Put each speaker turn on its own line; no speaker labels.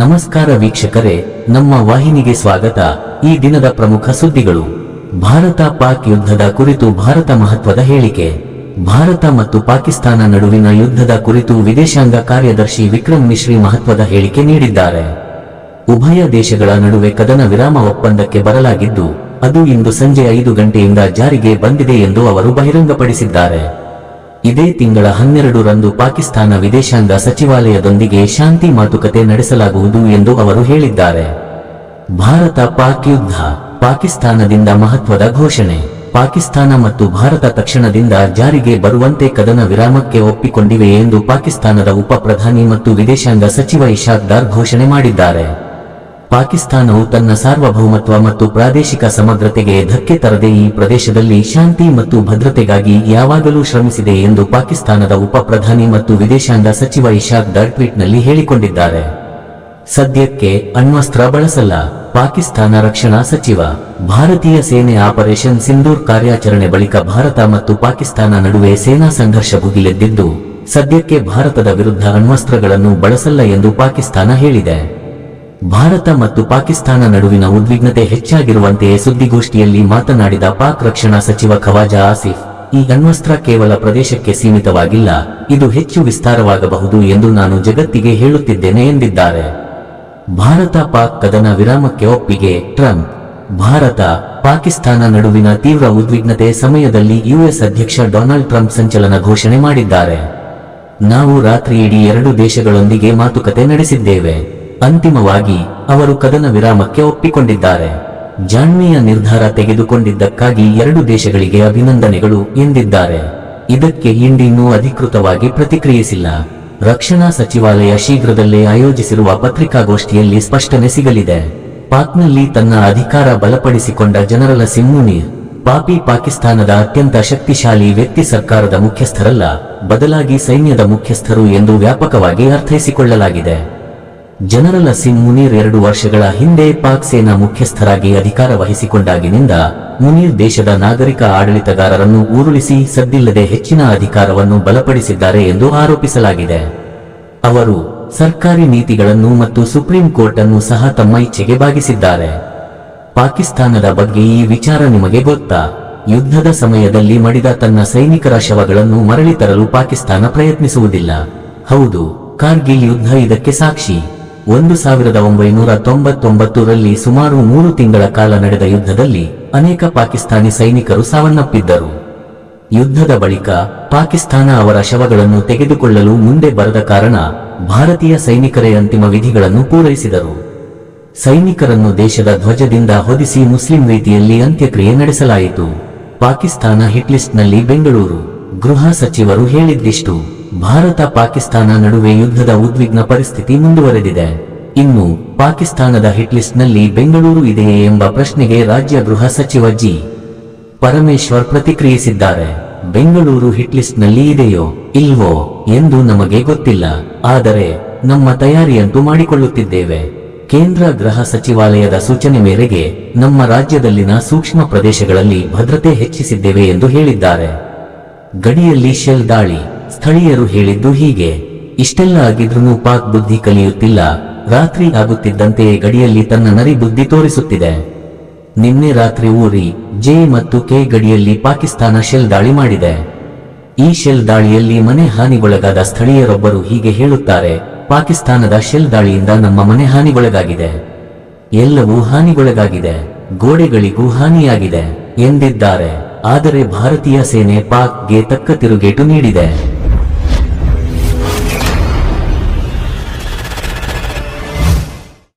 ನಮಸ್ಕಾರ ವೀಕ್ಷಕರೇ, ನಮ್ಮ ವಾಹಿನಿಗೆ ಸ್ವಾಗತ. ಈ ದಿನದ ಪ್ರಮುಖ ಸುದ್ದಿಗಳು. ಭಾರತ ಪಾಕ್ ಯುದ್ಧದ ಕುರಿತು ಭಾರತ ಮಹತ್ವದ ಹೇಳಿಕೆ. ಭಾರತ ಮತ್ತು ಪಾಕಿಸ್ತಾನ ನಡುವಿನ ಯುದ್ಧದ ಕುರಿತು ವಿದೇಶಾಂಗ ಕಾರ್ಯದರ್ಶಿ ವಿಕ್ರಮ್ ಮಿಶ್ರಿ ಮಹತ್ವದ ಹೇಳಿಕೆ ನೀಡಿದ್ದಾರೆ. ಉಭಯ ದೇಶಗಳ ನಡುವೆ ಕದನ ವಿರಾಮ ಒಪ್ಪಂದಕ್ಕೆ ಬರಲಾಗಿದ್ದು, ಅದು ಇಂದು ಸಂಜೆ ಐದು ಗಂಟೆಯಿಂದ ಜಾರಿಗೆ ಬಂದಿದೆ ಎಂದು ಅವರು ಬಹಿರಂಗಪಡಿಸಿದ್ದಾರೆ. ಇದೇ ತಿಂಗಳ ಹನ್ನೆರಡು ರಂದು ಪಾಕಿಸ್ತಾನ ವಿದೇಶಾಂಗ ಸಚಿವಾಲಯದೊಂದಿಗೆ ಶಾಂತಿ ಮಾತುಕತೆ ನಡೆಸಲಾಗುವುದು ಎಂದು ಅವರು ಹೇಳಿದ್ದಾರೆ. ಭಾರತ ಪಾಕ್ ಯುದ್ಧ, ಪಾಕಿಸ್ತಾನದಿಂದ ಮಹತ್ವದ ಘೋಷಣೆ. ಪಾಕಿಸ್ತಾನ ಮತ್ತು ಭಾರತ ತಕ್ಷಣದಿಂದ ಜಾರಿಗೆ ಬರುವಂತೆ ಕದನ ವಿರಾಮಕ್ಕೆ ಒಪ್ಪಿಕೊಂಡಿವೆ ಎಂದು ಪಾಕಿಸ್ತಾನದ ಉಪ ಪ್ರಧಾನಿ ಮತ್ತು ವಿದೇಶಾಂಗ ಸಚಿವ ಇಶಾಕ್ ದಾರ್ ಘೋಷಣೆ ಮಾಡಿದ್ದಾರೆ. ಪಾಕಿಸ್ತಾನವು ತನ್ನ ಸಾರ್ವಭೌಮತ್ವ ಮತ್ತು ಪ್ರಾದೇಶಿಕ ಸಮಗ್ರತೆಗೆ ಧಕ್ಕೆ ತರದೆ ಈ ಪ್ರದೇಶದಲ್ಲಿ ಶಾಂತಿ ಮತ್ತು ಭದ್ರತೆಗಾಗಿ ಯಾವಾಗಲೂ ಶ್ರಮಿಸಿದೆ ಎಂದು ಪಾಕಿಸ್ತಾನದ ಉಪ ಪ್ರಧಾನಿ ಮತ್ತು ವಿದೇಶಾಂಗ ಸಚಿವ ಇಶಾಕ್ ದರ್ ಟ್ವೀಟ್ನಲ್ಲಿ ಹೇಳಿಕೊಂಡಿದ್ದಾರೆ. ಸದ್ಯಕ್ಕೆ ಅಣ್ವಸ್ತ್ರ ಬಳಸಲ್ಲ, ಪಾಕಿಸ್ತಾನ ರಕ್ಷಣಾ ಸಚಿವ, ಭಾರತೀಯ ಸೇನೆ ಆಪರೇಷನ್ ಸಿಂಧೂರ್ ಕಾರ್ಯಾಚರಣೆ ಬಳಿಕ ಭಾರತ ಮತ್ತು ಪಾಕಿಸ್ತಾನ ನಡುವೆ ಸೇನಾ ಸಂಘರ್ಷ ಭುಗಿಲೆದ್ದಿದ್ದು, ಸದ್ಯಕ್ಕೆ ಭಾರತದ ವಿರುದ್ಧ ಅಣ್ವಸ್ತ್ರಗಳನ್ನು ಬಳಸಲ್ಲ ಎಂದು ಪಾಕಿಸ್ತಾನ ಹೇಳಿದೆ. ಭಾರತ ಮತ್ತು ಪಾಕಿಸ್ತಾನ ನಡುವಿನ ಉದ್ವಿಗ್ನತೆ ಹೆಚ್ಚಾಗಿರುವಂತೆಯೇ ಸುದ್ದಿಗೋಷ್ಠಿಯಲ್ಲಿ ಮಾತನಾಡಿದ ಪಾಕ್ ರಕ್ಷಣಾ ಸಚಿವ ಖವಾಜಾ ಆಸಿಫ್, ಈ ಅಣ್ವಸ್ತ್ರ ಕೇವಲ ಪ್ರದೇಶಕ್ಕೆ ಸೀಮಿತವಾಗಿಲ್ಲ, ಇದು ಹೆಚ್ಚು ವಿಸ್ತಾರವಾಗಬಹುದು ಎಂದು ನಾನು ಜಗತ್ತಿಗೆ ಹೇಳುತ್ತಿದ್ದೇನೆ ಎಂದಿದ್ದಾರೆ. ಭಾರತ ಪಾಕ್ ಕದನ ವಿರಾಮಕ್ಕೆ ಒಪ್ಪಿಗೆ, ಟ್ರಂಪ್, ಭಾರತ, ಪಾಕಿಸ್ತಾನ ನಡುವಿನ ತೀವ್ರ ಉದ್ವಿಗ್ನತೆ ಸಮಯದಲ್ಲಿ ಯುಎಸ್ ಅಧ್ಯಕ್ಷ ಡೊನಾಲ್ಡ್ ಟ್ರಂಪ್ ಸಂಚಲನ ಘೋಷಣೆ ಮಾಡಿದ್ದಾರೆ. ನಾವು ರಾತ್ರಿಯಿಡೀ ಎರಡು ದೇಶಗಳೊಂದಿಗೆ ಮಾತುಕತೆ ನಡೆಸಿದ್ದೇವೆ. ಅಂತಿಮವಾಗಿ ಅವರು ಕದನ ವಿರಾಮಕ್ಕೆ ಒಪ್ಪಿಕೊಂಡಿದ್ದಾರೆ. ಜಾಣ್ಮೆಯ ನಿರ್ಧಾರ ತೆಗೆದುಕೊಂಡಿದ್ದಕ್ಕಾಗಿ ಎರಡು ದೇಶಗಳಿಗೆ ಅಭಿನಂದನೆಗಳು ಎಂದಿದ್ದಾರೆ. ಇದಕ್ಕೆ ಇಂಡಿನ್ನೂ ಅಧಿಕೃತವಾಗಿ ಪ್ರತಿಕ್ರಿಯಿಸಿಲ್ಲ. ರಕ್ಷಣಾ ಸಚಿವಾಲಯ ಶೀಘ್ರದಲ್ಲೇ ಆಯೋಜಿಸಿರುವ ಪತ್ರಿಕಾಗೋಷ್ಠಿಯಲ್ಲಿ ಸ್ಪಷ್ಟನೆ ಸಿಗಲಿದೆ. ಪಾಕ್ನಲ್ಲಿ ತನ್ನ ಅಧಿಕಾರ ಬಲಪಡಿಸಿಕೊಂಡ ಜನರಲ ಸಿಮ್ಮುನೀರ್, ಪಾಪಿ ಪಾಕಿಸ್ತಾನದ ಅತ್ಯಂತ ಶಕ್ತಿಶಾಲಿ ವ್ಯಕ್ತಿ ಸರ್ಕಾರದ ಮುಖ್ಯಸ್ಥರಲ್ಲ, ಬದಲಾಗಿ ಸೈನ್ಯದ ಮುಖ್ಯಸ್ಥರು ಎಂದು ವ್ಯಾಪಕವಾಗಿ ಅರ್ಥೈಸಿಕೊಳ್ಳಲಾಗಿದೆ. ಜನರಲ್ ಅಸೀಂ ಮುನೀರ್ ಎರಡು ವರ್ಷಗಳ ಹಿಂದೆ ಪಾಕ್ ಸೇನಾ ಮುಖ್ಯಸ್ಥರಾಗಿ ಅಧಿಕಾರ ವಹಿಸಿಕೊಂಡಾಗಿನಿಂದ ಮುನೀರ್ ದೇಶದ ನಾಗರಿಕ ಆಡಳಿತಗಾರರನ್ನು ಉರುಳಿಸಿ ಸದ್ದಿಲ್ಲದೆ ಹೆಚ್ಚಿನ ಅಧಿಕಾರವನ್ನು ಬಲಪಡಿಸಿದ್ದಾರೆ ಎಂದು ಆರೋಪಿಸಲಾಗಿದೆ. ಅವರು ಸರ್ಕಾರಿ ನೀತಿಗಳನ್ನು ಮತ್ತು ಸುಪ್ರೀಂ ಕೋರ್ಟ್ ಅನ್ನು ಸಹ ತಮ್ಮ ಇಚ್ಛೆಗೆ ಬಾಗಿಸಿದ್ದಾರೆ. ಪಾಕಿಸ್ತಾನದ ಬಗ್ಗೆ ಈ ವಿಚಾರ ನಿಮಗೆ ಗೊತ್ತಾ? ಯುದ್ಧದ ಸಮಯದಲ್ಲಿ ಮಡಿದ ತನ್ನ ಸೈನಿಕರ ಶವಗಳನ್ನು ಮರಳಿ ತರಲು ಪಾಕಿಸ್ತಾನ ಪ್ರಯತ್ನಿಸುವುದಿಲ್ಲ. ಹೌದು, ಕಾರ್ಗಿಲ್ ಯುದ್ಧ ಇದಕ್ಕೆ ಸಾಕ್ಷಿ. ಒಂದು ಸಾವಿರದ ಒಂಬೈನೂರ ತೊಂಬತ್ತೊಂಬತ್ತರಲ್ಲಿ ಸುಮಾರು ಮೂರು ತಿಂಗಳ ಕಾಲ ನಡೆದ ಯುದ್ಧದಲ್ಲಿ ಅನೇಕ ಪಾಕಿಸ್ತಾನಿ ಸೈನಿಕರು ಸಾವನ್ನಪ್ಪಿದ್ದರು. ಯುದ್ಧದ ಬಳಿಕ ಪಾಕಿಸ್ತಾನ ಅವರ ಶವಗಳನ್ನು ತೆಗೆದುಕೊಳ್ಳಲು ಮುಂದೆ ಬರದ ಕಾರಣ ಭಾರತೀಯ ಸೈನಿಕರೇ ಅಂತಿಮ ವಿಧಿಗಳನ್ನು ಪೂರೈಸಿದರು. ಸೈನಿಕರನ್ನು ದೇಶದ ಧ್ವಜದಿಂದ ಹೊದಿಸಿ ಮುಸ್ಲಿಂ ರೀತಿಯಲ್ಲಿ ಅಂತ್ಯಕ್ರಿಯೆ ನಡೆಸಲಾಯಿತು. ಪಾಕಿಸ್ತಾನ ಹಿಟ್ಲಿಸ್ಟ್ನಲ್ಲಿ ಬೆಂಗಳೂರು ಗೃಹ ಸಚಿವರು ಹೇಳಿದ್ದಿಷ್ಟು. ಭಾರತ ಪಾಕಿಸ್ತಾನ ನಡುವೆ ಯುದ್ಧದ ಉದ್ವಿಗ್ನ ಪರಿಸ್ಥಿತಿ ಮುಂದುವರೆದಿದೆ. ಇನ್ನು ಪಾಕಿಸ್ತಾನದ ಹಿಟ್ಲಿಸ್ಟ್ನಲ್ಲಿ ಬೆಂಗಳೂರು ಇದೆಯೇ ಎಂಬ ಪ್ರಶ್ನೆಗೆ ರಾಜ್ಯ ಗೃಹ ಸಚಿವ ಜಿ. ಪರಮೇಶ್ವರ್ ಪ್ರತಿಕ್ರಿಯಿಸಿದ್ದಾರೆ. ಬೆಂಗಳೂರು ಹಿಟ್ಲಿಸ್ಟ್ನಲ್ಲಿ ಇದೆಯೋ ಇಲ್ವೋ ಎಂದು ನಮಗೆ ಗೊತ್ತಿಲ್ಲ. ಆದರೆ ನಮ್ಮ ತಯಾರಿಯಂತೂ ಮಾಡಿಕೊಳ್ಳುತ್ತಿದ್ದೇವೆ. ಕೇಂದ್ರ ಗೃಹ ಸಚಿವಾಲಯದ ಸೂಚನೆ ಮೇರೆಗೆ ನಮ್ಮ ರಾಜ್ಯದಲ್ಲಿನ ಸೂಕ್ಷ್ಮ ಪ್ರದೇಶಗಳಲ್ಲಿ ಭದ್ರತೆ ಹೆಚ್ಚಿಸಿದ್ದೇವೆ ಎಂದು ಹೇಳಿದ್ದಾರೆ. ಗಡಿಯಲ್ಲಿ ಶೆಲ್ ದಾಳಿ. ಸ್ಥಳೀಯರು ಹೇಳಿದ್ದು ಹೀಗೆ. ಇಷ್ಟೆಲ್ಲ ಆಗಿದ್ರೂ ಪಾಕ್ ಬುದ್ಧಿ ಕಲಿಯುತ್ತಿಲ್ಲ. ರಾತ್ರಿ ಆಗುತ್ತಿದ್ದಂತೆಯೇ ಗಡಿಯಲ್ಲಿ ತನ್ನ ನರಿ ಬುದ್ಧಿ ತೋರಿಸುತ್ತಿದೆ. ನಿನ್ನೆ ರಾತ್ರಿ ಊರಿ, ಜೆ ಮತ್ತು ಕೆ ಗಡಿಯಲ್ಲಿ ಪಾಕಿಸ್ತಾನ ಶೆಲ್ ದಾಳಿ ಮಾಡಿದೆ. ಈ ಶೆಲ್ ದಾಳಿಯಲ್ಲಿ ಮನೆ ಹಾನಿಗೊಳಗಾದ ಸ್ಥಳೀಯರೊಬ್ಬರು ಹೀಗೆ ಹೇಳುತ್ತಾರೆ, ಪಾಕಿಸ್ತಾನದ ಶೆಲ್ ದಾಳಿಯಿಂದ ನಮ್ಮ ಮನೆ ಹಾನಿಗೊಳಗಾಗಿದೆ. ಎಲ್ಲವೂ ಹಾನಿಗೊಳಗಾಗಿದೆ. ಗೋಡೆಗಳಿಗೂ ಹಾನಿಯಾಗಿದೆ ಎಂದಿದ್ದಾರೆ. ಆದರೆ ಭಾರತೀಯ ಸೇನೆ ಪಾಕ್ಗೆ ತಕ್ಕ ತಿರುಗೇಟು ನೀಡಿದೆ.